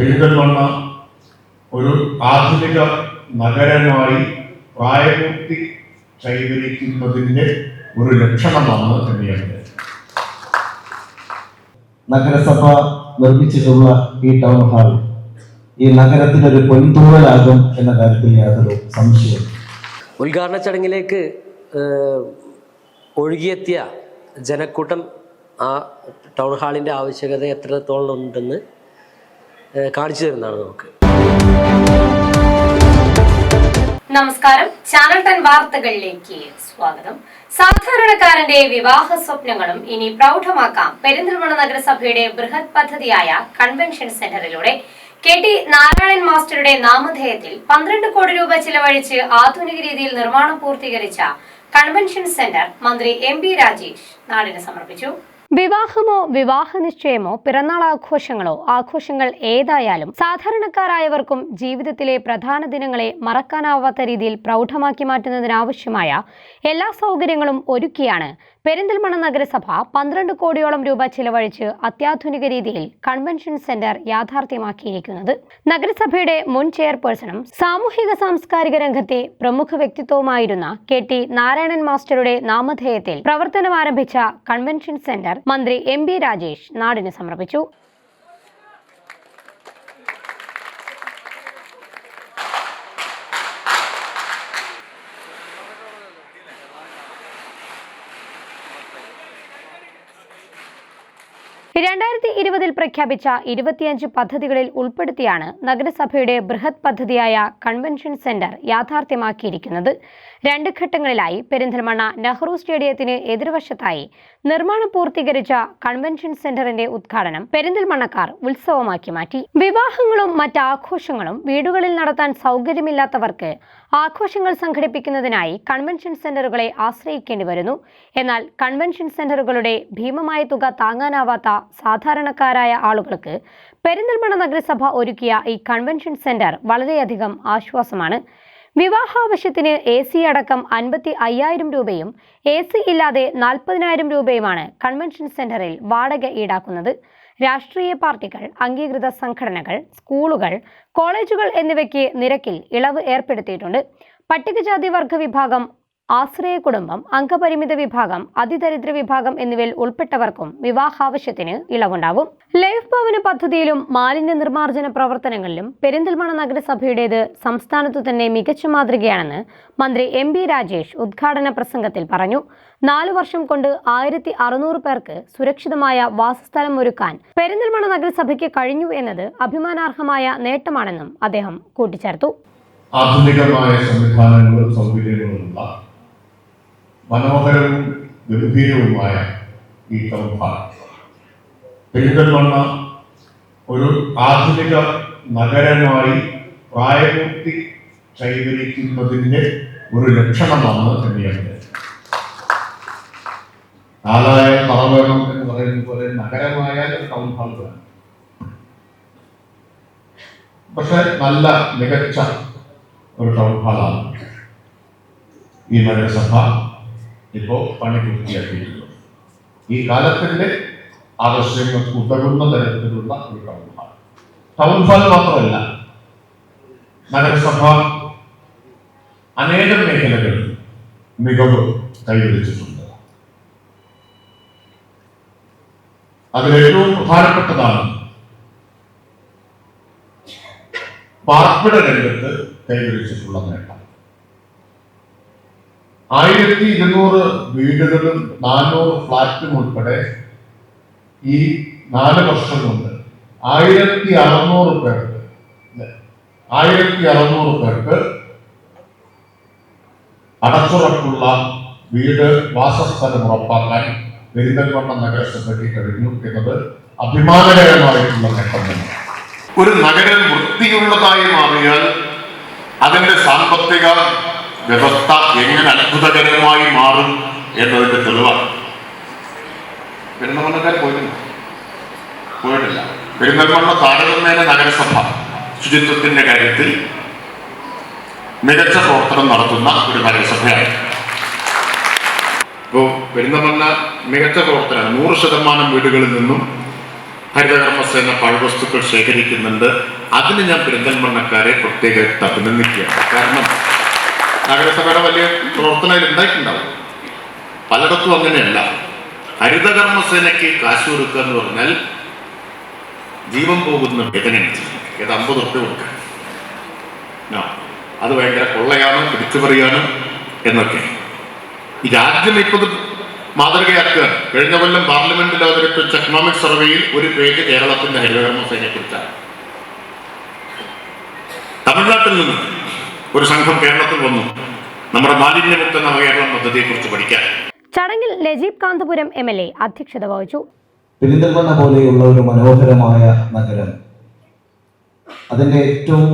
പെരിന്തൽമണ്ണ ഒരു ആധുനിക നഗരമായി പ്രായപൂർത്തി കൈവരിക്കുന്നതിന്റെ ഒരു ലക്ഷണമാണ് തന്നെയാണ് നഗരസഭ നിർമ്മിച്ചിട്ടുള്ള ഈ ടൗൺ ഹാൾ ഈ നഗരത്തിനൊരു പൊൻതൂവലാകും എന്ന കാര്യത്തിൽ യാതൊരു സംശയം ഉദ്ഘാടന ചടങ്ങിലേക്ക് ഒഴുകിയെത്തിയ ജനക്കൂട്ടം ആ ടൗൺ ഹാളിന്റെ ആവശ്യകത എത്രത്തോളം ഉണ്ടെന്ന് കാണിച്ചു തരുന്നതാണ് നമുക്ക്. നമസ്കാരം. ചാനൽ ടെൻ വാർത്തകളിലേക്ക് സ്വാഗതം. സാധാരണക്കാരന്റെ വിവാഹ സ്വപ്നങ്ങളും ഇനി പ്രൗഢമാക്കാം. പെരിന്തൽമണ്ണ നഗരസഭയുടെ ബൃഹത് പദ്ധതിയായ കൺവെൻഷൻ സെന്ററിലൂടെ കെ ടി നാരായണൻ മാസ്റ്ററുടെ നാമധേയത്തിൽ പന്ത്രണ്ട് കോടി രൂപ ചിലവഴിച്ച് ആധുനിക രീതിയിൽ നിർമ്മാണം പൂർത്തീകരിച്ച കൺവെൻഷൻ സെന്റർ മന്ത്രി എം ബി രാജേഷ് നാടിന് സമർപ്പിച്ചു. വിവാഹമോ വിവാഹ നിശ്ചയമോ പിറന്നാൾ ആഘോഷങ്ങളോ ആഘോഷങ്ങൾ ഏതായാലും സാധാരണക്കാരായവർക്കും ജീവിതത്തിലെ പ്രധാന ദിനങ്ങളെ മറക്കാനാവാത്ത രീതിയിൽ പ്രൗഢമാക്കി മാറ്റുന്നതിനാവശ്യമായ എല്ലാ സൗകര്യങ്ങളും ഒരുക്കിയാണ് പെരിന്തൽമണ്ണ നഗരസഭ പന്ത്രണ്ട് കോടിയോളം രൂപ ചിലവഴിച്ച് അത്യാധുനിക രീതിയിൽ കൺവെൻഷൻ സെന്റർ യാഥാർത്ഥ്യമാക്കിയിരിക്കുന്നത്. നഗരസഭയുടെ മുൻ ചെയർപേഴ്സണും സാമൂഹിക സാംസ്കാരിക രംഗത്തെ പ്രമുഖ വ്യക്തിത്വവുമായിരുന്ന കെ ടി നാരായണൻ മാസ്റ്ററുടെ നാമധേയത്തിൽ പ്രവർത്തനമാരംഭിച്ച കൺവെൻഷൻ സെന്റർ മന്ത്രി എം ബി രാജേഷ് നാടിന് സമർപ്പിച്ചു. രണ്ടായിരത്തി ഇരുപതിൽ പ്രഖ്യാപിച്ച ഇരുപത്തിയഞ്ച് പദ്ധതികളിൽ ഉൾപ്പെടുത്തിയാണ് നഗരസഭയുടെ ബൃഹത് പദ്ധതിയായ കൺവെൻഷൻ സെന്റർ യാഥാർത്ഥ്യമാക്കിയിരിക്കുന്നത്. രണ്ട് ഘട്ടങ്ങളിലായി പെരിന്തൽമണ്ണ നെഹ്റു സ്റ്റേഡിയത്തിന് എതിർവശത്തായി നിർമ്മാണം പൂർത്തീകരിച്ച കൺവെൻഷൻ സെന്ററിന്റെ ഉദ്ഘാടനം പെരിന്തൽമണ്ണക്കാർ ഉത്സവമാക്കി മാറ്റി. വിവാഹങ്ങളും മറ്റാഘോഷങ്ങളും വീടുകളിൽ നടത്താൻ സൗകര്യമില്ലാത്തവർക്ക് ആഘോഷങ്ങൾ സംഘടിപ്പിക്കുന്നതിനായി കൺവെൻഷൻ സെന്ററുകളെ ആശ്രയിക്കേണ്ടി വരുന്നു. എന്നാൽ കൺവെൻഷൻ സെന്ററുകളുടെ ഭീമമായ തുക താങ്ങാനാവാത്ത സാധാരണക്കാരായ ആളുകൾക്ക് പെരിന്തൽമണ്ണ നഗരസഭ ഒരുക്കിയ ഈ കൺവെൻഷൻ സെന്റർ വളരെയധികം ആശ്വാസമാണ്. വിവാഹാവശ്യത്തിന് എ സി അടക്കം അൻപത്തി അയ്യായിരം രൂപയും എ സി ഇല്ലാതെ നാൽപ്പതിനായിരം രൂപയുമാണ് കൺവെൻഷൻ സെന്ററിൽ വാടക ഈടാക്കുന്നത്. രാഷ്ട്രീയ പാർട്ടികൾ അംഗീകൃത സംഘടനകൾ സ്കൂളുകൾ കോളേജുകൾ എന്നിവയ്ക്ക് നിരക്കിൽ ഇളവ് ഏർപ്പെടുത്തിയിട്ടുണ്ട്. പട്ടികജാതി വർഗ വിഭാഗം ആശ്രയ കുടുംബം അംഗപരിമിത വിഭാഗം അതിദരിദ്ര വിഭാഗം എന്നിവയിൽ ഉൾപ്പെട്ടവർക്കും വിവാഹാവശ്യത്തിന് ഇളവുണ്ടാവും. ലൈഫ് ഭവന പദ്ധതിയിലും മാലിന്യ നിർമ്മാർജന പ്രവർത്തനങ്ങളിലും പെരിന്തൽമണ്ണ നഗരസഭയുടേത് സംസ്ഥാനത്തു തന്നെ മികച്ച മാതൃകയാണെന്ന് മന്ത്രി എം ബി രാജേഷ് ഉദ്ഘാടന പ്രസംഗത്തിൽ പറഞ്ഞു. നാലു വർഷം കൊണ്ട് ആയിരത്തി അറുന്നൂറ് പേർക്ക് സുരക്ഷിതമായ വാസസ്ഥലം ഒരുക്കാൻ പെരിന്തൽമണ്ണ നഗരസഭയ്ക്ക് കഴിഞ്ഞു എന്നത് അഭിമാനാർഹമായ നേട്ടമാണെന്നും അദ്ദേഹം കൂട്ടിച്ചേർത്തു. ആധുനികമായ സംവിധാനങ്ങളും സൗകര്യങ്ങളുമുള്ള മനോഹരവും ഗംഭീരവുമായ ഈ ടൗൺ ഹാൾ പെരിന്തൽമണ്ണ ഒരു ആധുനിക നഗരമായി പ്രായപൂർത്തി കൈവരിക്കുന്നതിന്റെ ഒരു ലക്ഷണമാണ് തന്നെയാണ് നാലായ പറവേണം എന്ന് പറയുന്നത് പോലെ നഗരമായാൽ ടൗൺ ഹാൾ വേണം. പക്ഷെ നല്ല മികച്ച ഒരു ടൗൺ ഹാളാണ് ഈ നഗരസഭ. ഇപ്പോൾ പണി പൂർത്തിയാക്കിയിരിക്കുന്നു ഈ കാലത്തിന്റെ ആവശ്യങ്ങൾക്ക് ഉതകുന്ന തരത്തിലുള്ള ഒരു ടൗൺ ഹാൾ ടൗൺ ഹാൾ മാത്രമല്ല നഗരസഭ അനേകം മേഖലകളിൽ മികവ് കൈവരിച്ചിട്ടുണ്ട്. അതിലേറ്റവും പ്രധാനപ്പെട്ടതാണ് പാർപ്പിട രംഗത്ത് കൈവരിച്ചിട്ടുള്ള നേട്ടം. ആയിരത്തി ഇരുന്നൂറ് വീടുകളും നാനൂറ് ഫ്ലാറ്റും ഉൾപ്പെടെ ഈ നാല് വർഷം കൊണ്ട് ആയിരത്തി അറുന്നൂറ് പേർക്ക്? ആയിരത്തി അറുന്നൂറ് പേർക്ക് അടച്ചുറപ്പുള്ള വീട് വാസസ്ഥലം ഉറപ്പാക്കാൻ പെരിന്തൽമണ്ണ നഗരസഭയ്ക്ക് കഴിഞ്ഞു എന്നത് അഭിമാനകരമായിട്ടുള്ള തന്നെ ഒരു നഗരം വൃത്തിയുള്ളതായി മാറിയാൽ അതിന്റെ സാമ്പത്തിക വ്യവസ്ഥ എങ്ങനെ അത്ഭുതകരമായി മാറും എന്നതിന്റെ തെളിവാണ്. പെരുന്തൽമണ്ണക്കാർ പോയിട്ടില്ല. പോയിട്ടില്ല. പെരുന്തൽമണ്ണ താരതമ്യേന നഗരസഭ ശുചിത്വത്തിന്റെ കാര്യത്തിൽ മികച്ച പ്രവർത്തനം നടത്തുന്ന ഒരു നഗരസഭയാണ്. ഇപ്പോൾ പെരുന്തമണ്ണ മികച്ച പ്രവർത്തനം നൂറ് ശതമാനം വീടുകളിൽ നിന്നും ഹരിതകർമ്മസേന പഴവസ്തുക്കൾ ശേഖരിക്കുന്നുണ്ട്. അതിന് ഞാൻ പെരിന്തൽമണ്ണക്കാരെ പ്രത്യേകമായിട്ട് അഭിനന്ദിക്കുകയാണ്. കാരണം നഗരസഭയുടെ വലിയ പ്രവർത്തനം ഉണ്ടായിട്ടുണ്ടാവും. പലയിടത്തും അങ്ങനെയല്ല. ഹരിതകർമ്മസേനയ്ക്ക് കാശ് കൊടുക്കുക എന്ന് പറഞ്ഞാൽ ജീവൻ പോകുന്ന വേദനയാണ്. ഏത് അമ്പത് ഉറുപ്പ്യ കൊടുക്കാം അത് ഭയങ്കര കൊള്ളയാണ് പിടിച്ചുപറിയാണ് എന്നൊക്കെ. ഈ രാജ്യം ഇപ്പത് മാതൃകയാക്കുകയാണ് കഴിഞ്ഞ കൊല്ലം പാർലമെന്റിൽ അവതരിപ്പിച്ച എക്കണോമിക് സർവേയിൽ ഒരു പേജ് കേരളത്തിന്റെ ഹരിതകർമ്മസേനയെ കുറിച്ചാണ് തമിഴ്നാട്ടിൽ നിന്ന് ഒരു സംഘം കേരളത്തിൽ വന്നു. നമ്മുടെ മാലിന്യമുക്ത നവകേരളം പദ്ധതിയെക്കുറിച്ച് പഠിക്കാൻ. ചടങ്ങിൽ Najeeb Kanthapuram M L A അധ്യക്ഷത വഹിച്ചു. പെരിന്തൽമണ്ണ പോലെയുള്ള ഒരു മനോഹരമായ നഗരം. അതിന്റെ ഏറ്റവും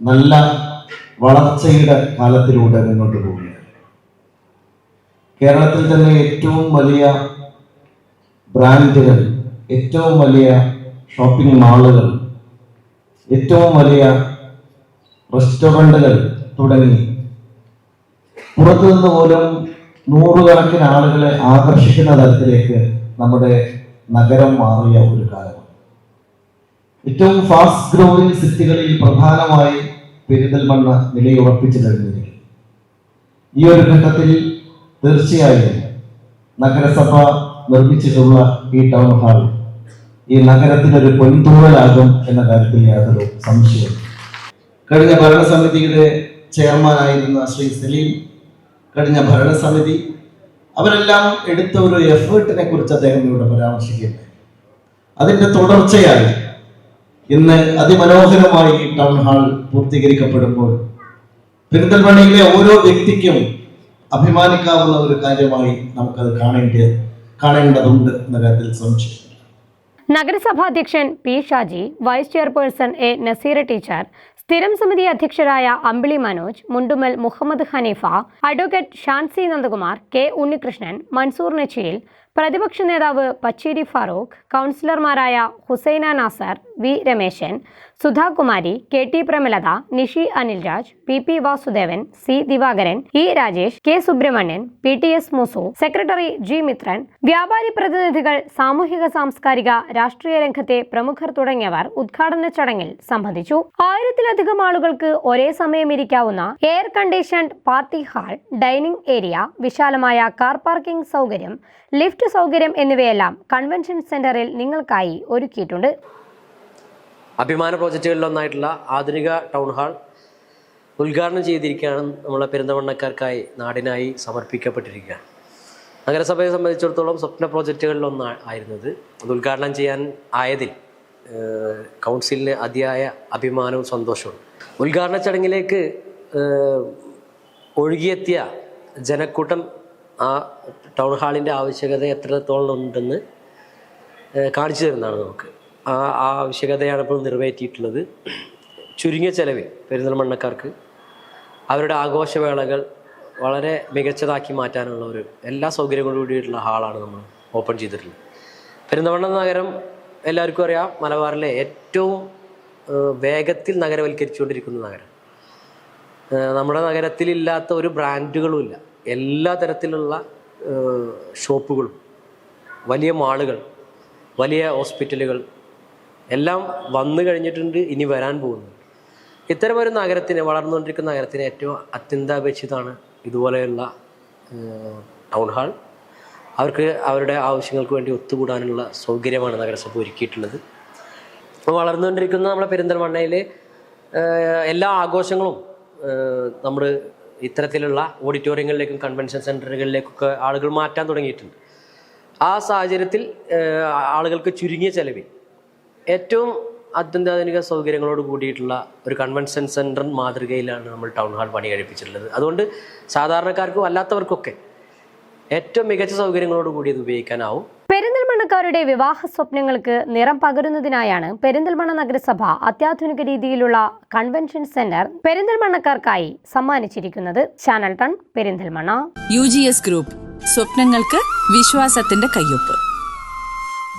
നല്ല വളർച്ചയുടെ കാലത്തിലൂടെ മുന്നോട്ട് പോവുകയാണ് കേരളത്തിൽ തന്നെ ഏറ്റവും വലിയ ബ്രാൻഡുകൾ ഏറ്റവും വലിയ ഷോപ്പിംഗ് മാളുകൾ ഏറ്റവും വലിയ റെസ്റ്റോറന്റുകൾ തുടങ്ങി. പുറത്തുനിന്ന് പോലും നൂറുകണക്കിന് ആളുകളെ ആകർഷിക്കുന്ന തരത്തിലേക്ക് നമ്മുടെ നഗരം മാറിയ ഒരു കാലം. ഏറ്റവും ഫാസ്റ്റ് ഗ്രോയിങ് സിറ്റികളിൽ പ്രധാനമായി പെരിന്തൽമണ്ണ നിലയുറപ്പിച്ചു കഴിഞ്ഞിരിക്കും ഈ ഒരു ഘട്ടത്തിൽ തീർച്ചയായും നഗരസഭ നിർമ്മിച്ചിട്ടുള്ള ഈ ടൗൺ ഹാൾ ഈ നഗരത്തിനൊരു പൊൻതൂവലാകും എന്ന കാര്യത്തിൽ യാതൊരു സംശയവും കഴിഞ്ഞ ഭരണസമിതിയുടെ ചെയർമാനായിരുന്ന ശ്രീ സലീം കഴിഞ്ഞ ഭരണസമിതി അവരെല്ലാം എടുത്ത ഒരു എഫേർട്ടിനെ കുറിച്ച് അദ്ദേഹം ഇവിടെ പരാമർശിക്കുന്നത് അതിന്റെ തുടർച്ചയായി ഇന്ന് അതിമനോഹരമായി ഈ ടൗൺ ഹാൾ പൂർത്തീകരിക്കപ്പെടുമ്പോൾ പെരിന്തൽമണ്ണയിലെ ഓരോ വ്യക്തിക്കും അഭിമാനിക്കാവുന്ന ഒരു കാര്യമായി നമുക്കത് കാണേണ്ട കാണേണ്ടതുണ്ട് എന്ന കാര്യത്തിൽ സംശയം. നഗരസഭാധ്യക്ഷൻ P Shaji vice chairperson A Naseera teacher സ്ഥിരം സമിതി അധ്യക്ഷരായ അമ്പിളി മനോജ് മുണ്ടുമൽ മുഹമ്മദ് ഹനീഫ അഡ്വക്കേറ്റ് ഷാൻസി നന്ദകുമാർ കെ ഉണ്ണികൃഷ്ണൻ മൻസൂർ നച്ചീൽ പ്രതിപക്ഷ നേതാവ് പച്ചേരി ഫാറൂഖ് കൗൺസിലർമാരായ Husaina Nasar V Rameshan Sudhakumari K T Pramalatha Nishi Anilraj P P Vasudevan C Divakaran E Rajesh K Subrahmanyan P T S മുസു secretary G Mithran വ്യാപാരി പ്രതിനിധികൾ സാമൂഹിക സാംസ്കാരിക രാഷ്ട്രീയ രംഗത്തെ പ്രമുഖർ തുടങ്ങിയവർ ഉദ്ഘാടന ചടങ്ങിൽ സംബന്ധിച്ചു. ആയിരത്തിലധികം ആളുകൾക്ക് ഒരേ സമയം ഇരിക്കാവുന്ന air conditioned party hall dining area വിശാലമായ കാർ പാർക്കിംഗ് സൗകര്യം ലിഫ്റ്റ് സൗകര്യം എന്നിവയെല്ലാം കൺവെൻഷൻ സെന്ററിൽ നിങ്ങൾക്കായി ഒരുക്കിയിട്ടുണ്ട്. അഭിമാന പ്രോജക്റ്റുകളിലൊന്നായിട്ടുള്ള ആധുനിക ടൗൺ ഹാൾ ഉദ്ഘാടനം ചെയ്തിരിക്കുകയാണ് നമ്മളെ പെരുന്തമണ്ണക്കാർക്കായി നാടിനായി സമർപ്പിക്കപ്പെട്ടിരിക്കുകയാണ്. നഗരസഭയെ സംബന്ധിച്ചിടത്തോളം സ്വപ്ന പ്രോജക്റ്റുകളിൽ ആയിരുന്നത്. അത് ഉദ്ഘാടനം ചെയ്യാൻ ആയതിൽ കൗൺസിലിന് അതിയായ അഭിമാനവും സന്തോഷവും. ഉദ്ഘാടന ചടങ്ങിലേക്ക് ഒഴുകിയെത്തിയ ജനക്കൂട്ടം ആ ടൗൺ ഹാളിന്റെ ആവശ്യകത എത്രത്തോളം ഉണ്ടെന്ന് കാണിച്ചു തരുന്നതാണ് നമുക്ക്. ആ ആ ആവശ്യകതയാണ് ഇപ്പോൾ നിറവേറ്റിയിട്ടുള്ളത്. ചുരുങ്ങിയ ചെലവിൽ പെരുന്തൽമണ്ണക്കാർക്ക് അവരുടെ ആഘോഷവേളകൾ വളരെ മികച്ചതാക്കി മാറ്റാനുള്ള ഒരു എല്ലാ സൗകര്യങ്ങളും കൂടിയിട്ടുള്ള ഹാളാണ് നമ്മൾ ഓപ്പൺ ചെയ്തിട്ടുള്ളത്. പെരുന്തൽമണ്ണ നഗരം എല്ലാവർക്കും അറിയാം മലബാറിലെ ഏറ്റവും വേഗത്തിൽ നഗരവൽക്കരിച്ചുകൊണ്ടിരിക്കുന്ന നഗരം. നമ്മുടെ നഗരത്തിലില്ലാത്ത ഒരു ബ്രാൻഡുകളും ഇല്ല. എല്ലാ തരത്തിലുള്ള ഷോപ്പുകളും വലിയ മാളുകൾ വലിയ ഹോസ്പിറ്റലുകൾ എല്ലാം വന്നു കഴിഞ്ഞിട്ടുണ്ട് ഇനി വരാൻ പോകുന്നു. ഇത്തരമൊരു നഗരത്തിന് വളർന്നുകൊണ്ടിരിക്കുന്ന നഗരത്തിന് ഏറ്റവും അത്യന്താപേക്ഷിതമാണ് ഇതുപോലെയുള്ള ടൗൺ ഹാൾ. അവർക്ക് അവരുടെ ആവശ്യങ്ങൾക്ക് വേണ്ടി ഒത്തുകൂടാനുള്ള സൗകര്യമാണ് നഗരസഭ ഒരുക്കിയിട്ടുള്ളത്. വളർന്നുകൊണ്ടിരിക്കുന്ന നമ്മുടെ പെരിന്തൽമണ്ണയിൽ എല്ലാ ആഘോഷങ്ങളും നമ്മൾ ഇത്തരത്തിലുള്ള ഓഡിറ്റോറിയങ്ങളിലേക്കും കൺവെൻഷൻ സെന്ററുകളിലേക്കൊക്കെ ആളുകൾ മാറ്റാൻ തുടങ്ങിയിട്ടുണ്ട്. ആ സാഹചര്യത്തിൽ ആളുകൾക്ക് ചുരുങ്ങിയ ചെലവിൽ ഏറ്റവും അത്യന്താധുനിക സൗകര്യങ്ങളോട് കൂടിയിട്ടുള്ള ഒരു കൺവെൻഷൻ സെന്റർ മാതൃകയിലാണ് നമ്മൾ ടൗൺ ഹാൾ പണി കഴിപ്പിച്ചിട്ടുള്ളത്. അതുകൊണ്ട് സാധാരണക്കാർക്കും അല്ലാത്തവർക്കൊക്കെ ഏറ്റവും മികച്ച സൗകര്യങ്ങളോട് കൂടി ഇത് ഉപയോഗിക്കാനാവും. പെരിന്തൽമണ്ണക്കാരുടെ വിവാഹ സ്വപ്നങ്ങൾക്ക് നിറം പകരുന്നതിനായാണ് പെരിന്തൽമണ്ണ നഗരസഭ അത്യാധുനിക രീതിയിലുള്ള കൺവെൻഷൻ സെന്റർ പെരിന്തൽമണ്ണക്കാർക്കായി സമ്മാനിച്ചിരിക്കുന്നത് channel ton Perinthalmanna. U G S group സ്വപ്നങ്ങൾക്ക് വിശ്വാസത്തിന്റെ കയ്യൊപ്പ്.